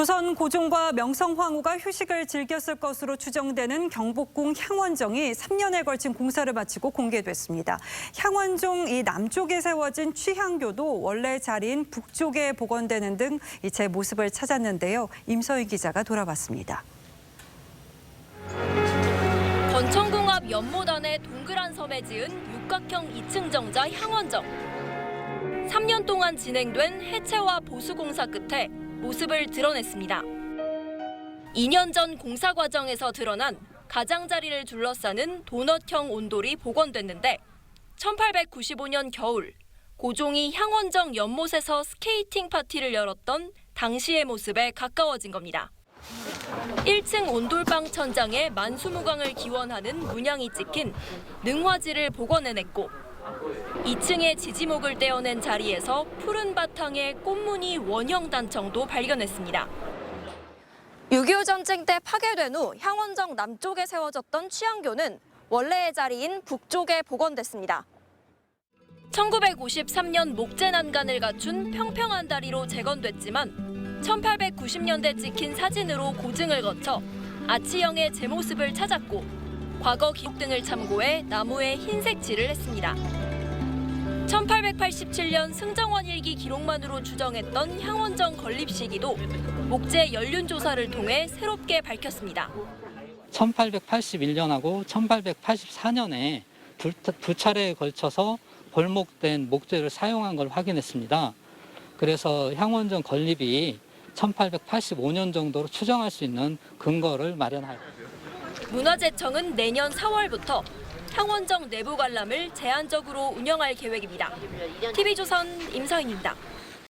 조선 고종과 명성황후가 휴식을 즐겼을 것으로 추정되는 경복궁 향원정이 3년에 걸친 공사를 마치고 공개됐습니다. 향원정 이 남쪽에 세워진 취향교도 원래 자리인 북쪽에 복원되는 등 제 모습을 찾았는데요. 임서희 기자가 돌아봤습니다. 건천궁 앞 연못안에 동그란 섬에 지은 육각형 2층 정자 향원정. 3년 동안 진행된 해체와 보수 공사 끝에 모습을 드러냈습니다. 2년 전 공사 과정에서 드러난 가장자리를 둘러싸는 도넛형 온돌이 복원됐는데 1895년 겨울 고종이 향원정 연못에서 스케이팅 파티를 열었던 당시의 모습에 가까워진 겁니다. 1층 온돌방 천장에 만수무강을 기원하는 문양이 찍힌 능화지를 복원해냈고 2층의 지지목을 떼어낸 자리에서 푸른 바탕에 꽃무늬 원형 단청도 발견했습니다. 6.25 전쟁 때 파괴된 후 향원정 남쪽에 세워졌던 취향교는 원래의 자리인 북쪽에 복원됐습니다. 1953년 목재 난간을 갖춘 평평한 다리로 재건됐지만 1890년대 찍힌 사진으로 고증을 거쳐 아치형의 제 모습을 찾았고 과거 기록 등을 참고해 나무에 흰색 칠을 했습니다. 1887년 승정원 일기 기록만으로 추정했던 향원정 건립 시기도 목재 연륜 조사를 통해 새롭게 밝혔습니다. 1881년하고 1884년에 두, 두 차례에 걸쳐서 벌목된 목재를 사용한 걸 확인했습니다. 그래서 향원정 건립이 1885년 정도로 추정할 수 있는 근거를 마련할 문화재청은 내년 4월부터 향원정 내부 관람을 제한적으로 운영할 계획입니다. TV조선 임서인입니다.